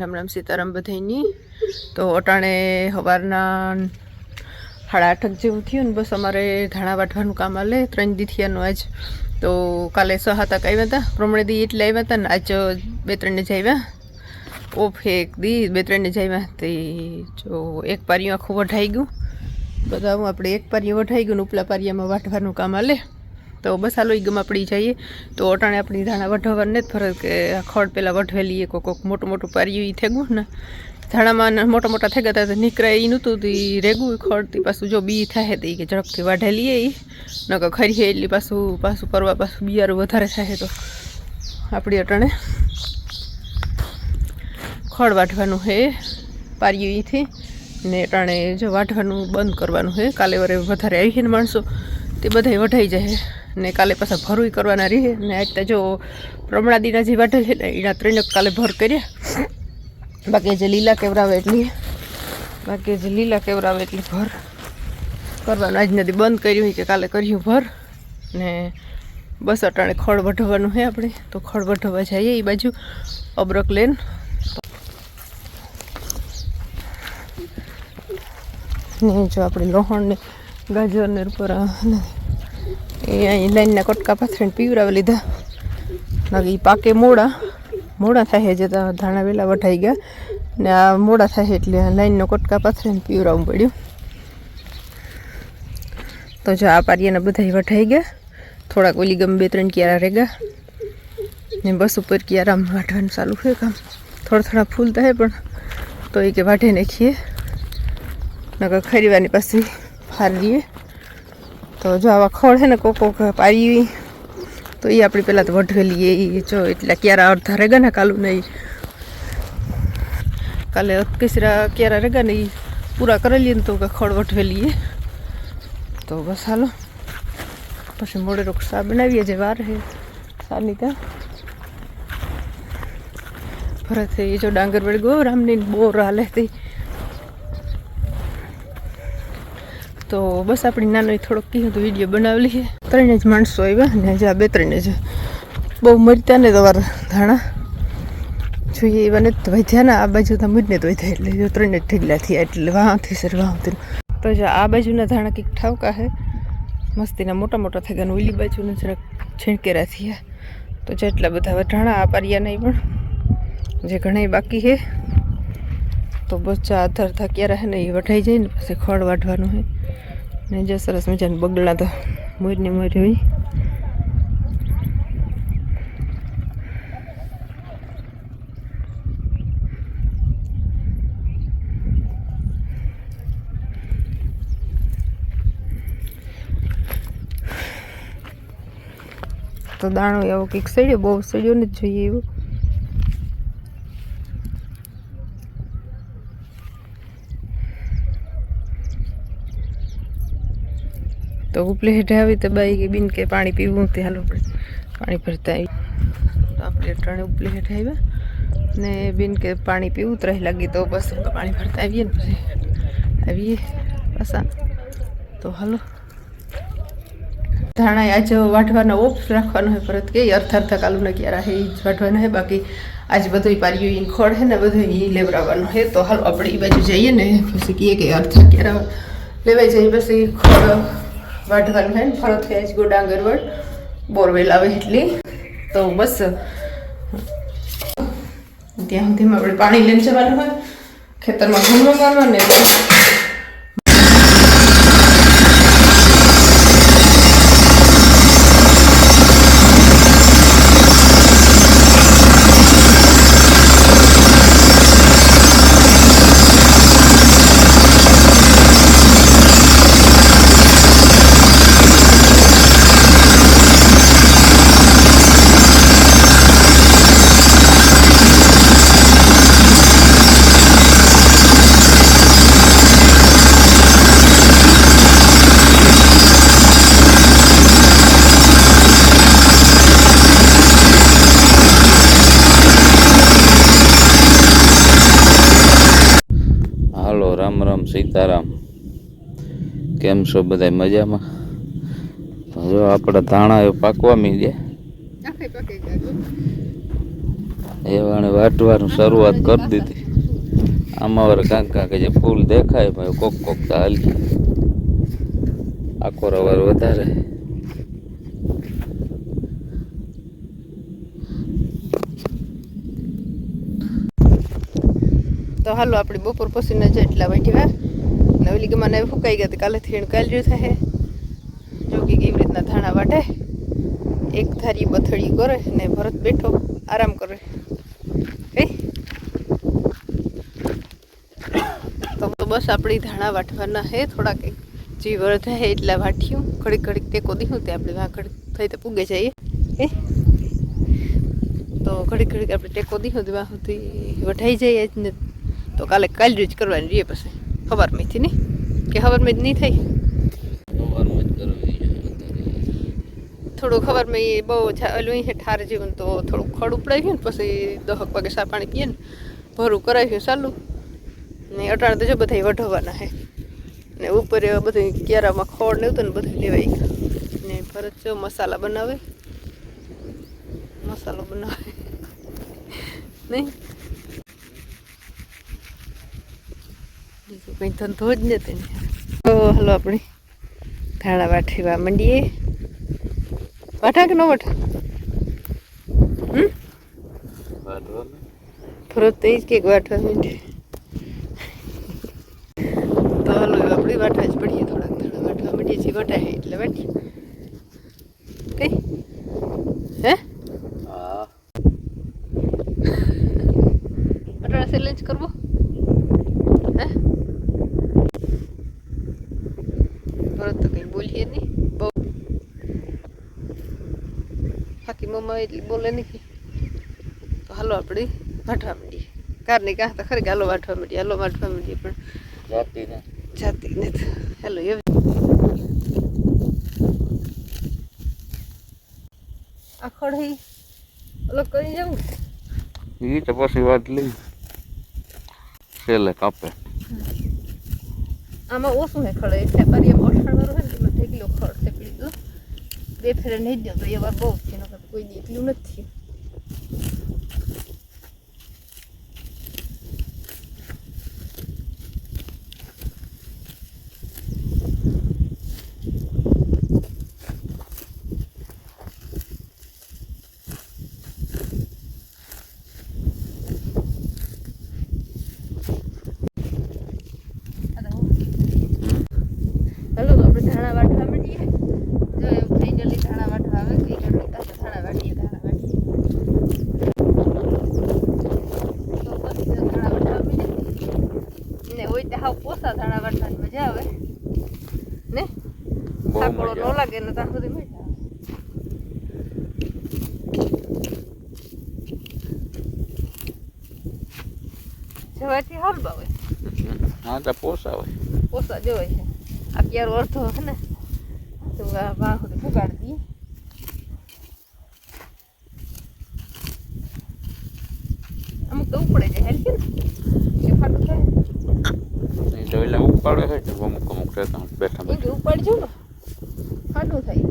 રામ રામ સીતારામ બધાની તો અટાણે સવારના સાડા આઠક જેવું થયું ને બસ અમારે ધાણા વાટવાનું કામ આલે, ત્રણ દીથિયાનું આજ. તો કાલે સહ તક આવ્યા હતા પ્રમણે દી એટલે આવ્યા હતા ને આજ બે ત્રણને જ આવ્યા. ઓફ એક દી, બે ત્રણને જ આવ્યા. તે જો એક પારિયું આખું વઢાઈ ગયું. બધા આપણે એક પારિયું વઢાઈ ગયું ને ઉપલા પારિયામાં વાટવાનું કામ આલે. તો બસ હાલો ઈ ગમાપડી આપણી જઈએ. તો અટાણે આપણી ધાણા વઢવર ને જ ફરજ કે ખડ પહેલાં વઢવેલી એ કોક મોટું મોટું પાર્યું એ થેગું ને. ધાણામાં મોટા મોટા થઈ ગયા હતા નીકળે એ નહોતું તો એ રેગું તે પાછું જો બી થાય તો કે ઝડપથી વાઢેલી એ નકર ખરીએ એટલી પાછું પાછું પરવા પાછું બિયારું વધારે થાય તો. આપણી અટાણે ખડ વાઢવાનું હે, પાર્યું એથી ને અટાણે જો વાઢવાનું બંધ કરવાનું હે, કાલે વરે વધારે આવી છે માણસો. તે બધાય વઢાઈ જાય ને કાલે પાછા ભરુંય કરવાના રહે. ને આજ જો પ્રમણાદીના જે વાઢે છે ને એના ત્રણ કાલે ભર કર્યા. બાકી જે લીલા કેવરાવે એટલી બાકી જે લીલા કેવરાવે એટલી ભર. કરવાનું આજ નથી, બંધ કર્યું કે કાલે કર્યું ભર. ને બસ અટાણે ખડ વઢવાનું છે આપણે. તો ખડ વઢવા જઈએ એ બાજુ અબરક લેન ને જો આપણે લોહણ ને ગાજર ને ઉપર એ અહીં લાઈનના કટકા પાથરીને પીવરાવી લીધા. બાકી પાકે મોડા. મોડા થાય છે ધાણા વેલા વઢાઈ ગયા. ને આ મોડા થાય એટલે લાઈનનો કટકા પાથરીને પીવરાવવું પડ્યું. તો જો આ પારિયાના બધા વઢાઈ ગયા. થોડાક ઓલી ગમે બે ત્રણ ક્યારા ગયા ને બસ ઉપર ક્યારા વાઢવાનું ચાલુ છે કામ. થોડા થોડા ફૂલ થાય પણ તો એ કે વાઢે નાખીએ નકર ખરીવાની પાછી ફારીએ તો જો આવા ખોળ છે ને કોક કોક પારી તો એ આપણી પહેલાં તો વઢવેલી એ જો એટલા ક્યારા અડધા રેગા ને કાલું નહીં કાલે અતકેસરા ક્યારા રેગા ને એ પૂરા કરી લઈએ ને તો કે ખડ વઢવેલી તો બસ હાલો. પછી મોડે રોક બનાવીએ જે વાર હે સાની ત્યાં ફરત એ જો ડાંગર વળી ગયો રામની બોર હાલે તે. તો બસ આપણી નાનો થોડોક કહ્યું તો વીડિયો બનાવેલી લઈએ. ત્રણે જ માણસો આવ્યા ને હજી આ બે ત્રણે જ. બહુ મરતા ને તમારે ધાણા. જોઈએ એવા ને તો વધ્યા આ બાજુ તો મજને તો વધ્યા એટલે જો ત્રણ જ ઢીગલા થયા એટલે વાંથી સર વાંથી તો જો આ બાજુના ધાણા કંઈક ઠાવકા છે મસ્તીના મોટા મોટા થઈ ગયા ઓલી બાજુને જરાક છીણકેરા થયા. તો જેટલા બધા વઢાણા આ પારિયા નહીં પણ જે ઘણા બાકી છે તો બચ્ચા ચા થા ક્યારે હે ને એ વઢાઈ જાય ને પછી ખડ વાઢવાનું હોય. ને જે સરસ મજાના બગલા તો મોરને મોર હોય. તો દાણો એવો કંઈક સડ્યો બહુ સડ્યો નથી જોઈએ એવું. તો ઉપલે હેઠે આવી તો બાઈ કે બિન કે પાણી પીવું તે હાલો પાણી ભરતા આવી. તો આપણે ત્રણે ઉપલે હેઠે આવ્યા. ને બિન કે પાણી પીવું ત્રહ લાગી તો બસ પાણી ભરતા આવીએ ને પછી આવીએ પાછા. તો હાલો. ધાણા આજ વાઢવાના ઓફ રાખવાનો હોય પરત કે, અર્થ અર્થ કાલું ને ક્યારે હે એ જ વાઢવાનો હોય, બાકી આજ બધું પાર્યું એ ખોડ હે ને બધું એ લેવડાવવાનું હે. તો હાલો, આપણે એ બાજુ જઈએ ને, પછી કહીએ કે અર્થ ક્યારે લેવાઈ જાય, પછી ખોડ વાઢવાનું હે ને ફરત થઈ આજ ગોડાંગર વડ બોરવેલ આવે એટલી તો બસ ત્યાં સુધીમાં આપણે પાણી લઈને જવાનું હોય ખેતરમાં ઘૂમરો મારવા ને હાલો રામ રામ સીતારામ. કેમ છો બધા મજામાં? જો આપણા ધાણા એ પાકવા મીડ્યા. એ વાણે વાટવાનું શરૂઆત કરી દીધી. આમાં વાર કાંક કાંક જે ફૂલ દેખાય ભાઈ કોક કોક તો હાલી આખો રવાર વધારે. તો હાલો આપણે બપોર પછીના જ એટલા વાગ્યા ને ઓલી ગમાને ફૂંકાઈ ગયા કાલે થીણ કાલજ્યું થાય જો કે કેવી રીતના ધાણા વાટે. એક ધારી બથડી કરે ને ભરત બેઠો આરામ કરે. કઈ તો બસ આપણી ધાણા વાટવાના હે, થોડાક જી વરત હે એટલા વાટ્યું. ઘડીક ઘડીક ટેકો દીધું તે આપણે વાં ઘડીક થઈ તો પૂગે જઈએ. હે? તો ઘડીક ઘડીક આપણે ટેકો દીધું વાં સુધી વઢાઈ જઈએ જ ને તો કાલે કાલજું જ કરવાની રહીએ પછી. ખબર મેથી નહીં? કે ખબર મેં નહીં થઈ? જ થોડું ખબર મેં બહુ જા- ઓલું ઠાર જેવું ને તો થોડું ખડ ઉપડાઈ ગયું ને પછી દહક વાગે સા પાણી પીએ ને ભરું કરાવ્યું ચાલુ. ને અટાણે તો જો બધા વઢવાના હે. ને ઉપર બધું ક્યારામાં ખોળ ને હતું ને બધું લેવાઈ ગયું ને ભરત જો મસાલા બનાવે. મસાલો બનાવે. નહીં બીજું કંઈ ધંધો જ નથી તો હલો આપણે ધાણા વાઠીવા માંડીએ. વાઠા કે ન વાઠા? ફરત તો એ જ કંઈક વાઠવા માંડીએ તો હલો આપણે વાઠવા જ પડીએ થોડાક ધાણા વાઠવા માંડીએ છીએ. વટાય એટલે વાટીએ કઈ? હા અટાણા ચેલેન્જ કરવો હે ભરત તો કંઈ બોલીએ નહીં બહુ બાકી મમ્મા એટલી બોલે નહીં. તો હાલો આપણે વાંઠવા માંડીએ. કારની કાં તો ખરી હાલો વાંઠવા માંડીએ હાલો વાંઠવા માંડીએ પણ જાતી ને જાતી ને તો હેલો એવી આ કઢાઈ અલગ કરી જાઉં? એ તો પછી વાત લઈ. છેલ્લે કાપે. આમાં ઓછું હે ખડે થેપારી એમ અઠાણવાનું હોય ને એમાં ઢેકલો ખડ. બે ફેરે નહીં દો તો એ વાર બહુ છે નકર તો કોઈ દી એટલું નથી હલો તો આપણે ધાણા વાટવા માંડીએ જો એમ ફાઇનલી ધાણા વાટવા આવે કઈ ઘડી પાસે ધાણા વાટીએ ધાણા વાટીએ તો બસ જો ધાણા વાટવા માંડીએ ને હોય તે હાવ પોસા ધાણા વરસાદ મજા આવે. ને? સાકોળો ન લાગે ને ત્યાં સુધી મજા જવાથી હાલ બાવે હા તો પોસા હોય. પોસા જોવાય છે. આ ક્યારો અડધો હે ને? તો વાહ ફુગાડતી અમુક તો ઉપડે જાય હેલ્પી ને? ફાટું થાય. નહીં તો એટલે ઉપાડે હોય તો અમુક અમુક રહેતા બેઠા બેઠા. ઉપાડજો ને. ખાટું થાય.